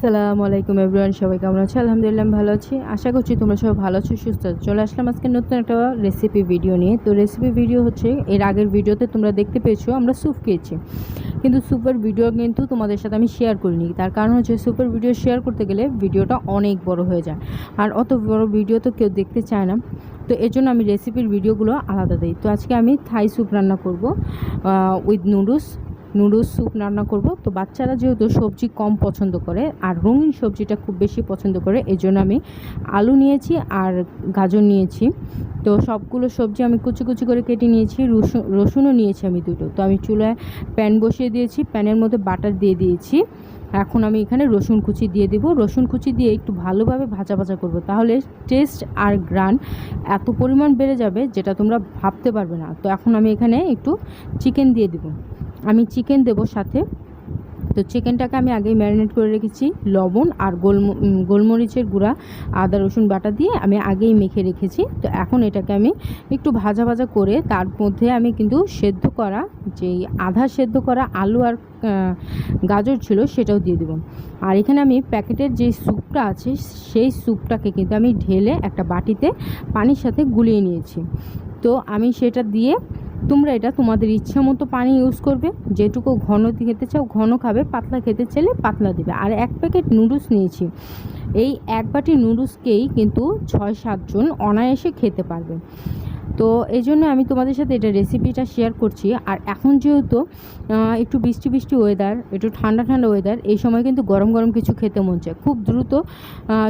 আসসালামু আলাইকুম এভরিওয়ান, সবাই কেমন আছে? আলহামদুলিল্লাহ ভালো আছি। আশা করছি তোমরা সবাই ভালো আছো, সুস্থ আছো। চলে আসলাম আজকে নতুন একটা রেসিপি ভিডিও নিয়ে। তো রেসিপি ভিডিও হচ্ছে, এর আগের ভিডিওতে তোমরা দেখতে পেয়েছ, আমরা স্যুপ খেয়েছি। কিন্তু স্যুপের ভিডিও কিন্তু তোমাদের সাথে আমি শেয়ার করিনি। তার কারণ হচ্ছে স্যুপের ভিডিও শেয়ার করতে গেলে ভিডিওটা অনেক বড় হয়ে যায়। আর অত বড় ভিডিও তো কেউ দেখতে চায় না। তো এর জন্য আমি রেসিপির ভিডিওগুলো আলাদা দিই। তো আজকে আমি থাই স্যুপ রান্না করব উইথ নুডলস নুডলস স্যুপ রান্না করব। তো বাচ্চারা যেহেতু সবজি কম পছন্দ করে আর রঙিন সবজিটা খুব বেশি পছন্দ করে এই আমি আলু নিয়েছি আর গাজর নিয়েছি। তো সবগুলো সবজি আমি কুচি কুচি করে কেটে নিয়েছি রসুন রসুনও নিয়েছি আমি দুটো। তো আমি চুলায় প্যান বসিয়ে দিয়েছি, প্যানের মধ্যে বাটার দিয়ে দিয়েছি। এখন আমি এখানে রসুন কুচি দিয়ে দিব। রসুন কুচি দিয়ে একটু ভালোভাবে ভাজা ভাজা করব, তাহলে টেস্ট আর গ্রান এত পরিমাণ বেড়ে যাবে যেটা তোমরা ভাবতে পারবে না। তো এখন আমি এখানে একটু চিকেন দিয়ে দেবো। আমি চিকেন দেবো সাথে। তো চিকেনটাকে আমি আগেই ম্যারিনেট করে রেখেছি, লবণ আর গোলম গোলমরিচের গুঁড়া, আদা, রসুন বাটা দিয়ে আমি আগেই মেখে রেখেছি। তো এখন এটাকে আমি একটু ভাজা ভাজা করে তার মধ্যে আমি কিন্তু সেদ্ধ করা যেই আধা সেদ্ধ করা আলু আর গাজর ছিল সেটাও দিয়ে দেবো। আর এখানে আমি প্যাকেটের যে স্যুপটা আছে, সেই স্যুপটাকে কিন্তু আমি ঢেলে একটা বাটিতে পানির সাথে গুলিয়ে নিয়েছি। তো আমি সেটা দিয়ে তোমরা এটা তোমাদের ইচ্ছা মতো পানি ইউজ করবে, যেটুকু ঘন খেতে চাও, ঘন খাবে, পাতলা খেতে চাইলে পাতলা দেবে। আর এক প্যাকেট নুডলস নিয়েছি। এই এক বাটি নুডলসকেই কিন্তু ছয় সাতজন অনায়াসে খেতে পারবে। তো এই জন্য আমি তোমাদের সাথে এটা রেসিপিটা শেয়ার করছি। আর এখন যেহেতু একটু বৃষ্টি বৃষ্টি ওয়েদার একটু ঠান্ডা ঠান্ডা ওয়েদার এই সময় কিন্তু গরম গরম কিছু খেতে মন চায়। খুব দ্রুত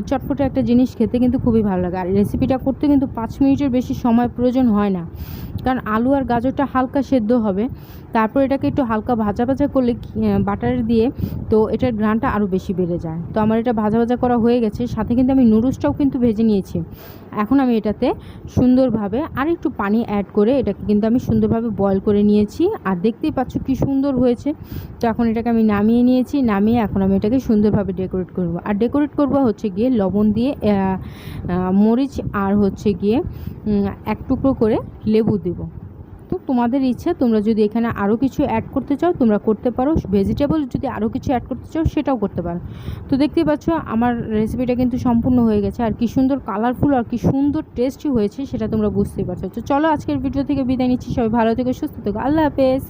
চটপটে একটা জিনিস খেতে কিন্তু খুবই ভালো লাগে। আর রেসিপিটা করতে কিন্তু পাঁচ মিনিটের বেশি সময় প্রয়োজন হয় না। কারণ আলু আর গাজরটা হালকা সেদ্ধ হবে। তারপর এটাকে একটু হালকা ভাজা ভাজা করলে বাটার দিয়ে, তো এটার ঘ্রানটা আরও বেশি বেড়ে যায়। তো আমার এটা ভাজা ভাজা করা হয়ে গেছে, সাথে কিন্তু আমি নুডলসটাও কিন্তু ভেজে নিয়েছি। এখন আমি এটাতে সুন্দরভাবে আর একটু পানি অ্যাড করে এটাকে কিন্তু আমি সুন্দরভাবে বয়ল করে নিয়েছি। আর দেখতেই পাচ্ছ কি সুন্দর হয়েছে। তো এখন এটাকে আমি নামিয়ে নিয়েছি, নামিয়ে এখন আমি এটাকে সুন্দরভাবে ডেকোরেট করব। আর ডেকোরেট করব হচ্ছে গিয়ে লবণ দিয়ে মরিচ আর হচ্ছে গিয়ে এক টুকরো করে লেবু দেবো। তো তোমাদের ইচ্ছা, তোমরা যদি এখানে আরও কিছু অ্যাড করতে চাও, তোমরা করতে পারো। ভেজিটেবল যদি আরও কিছু অ্যাড করতে চাও, সেটাও করতে পারো। তো দেখতেই পাচ্ছ, আমার রেসিপিটা কিন্তু সম্পূর্ণ হয়ে গেছে। আর কি সুন্দর কালারফুল আর কি সুন্দর টেস্টি হয়েছে, সেটা তোমরা বুঝতেই পারছ। তো চলো আজকের ভিডিও থেকে বিদায় নিচ্ছি। সবাই ভালো থেকে, সুস্থ থেকো। আল্লাহ হাফেজ।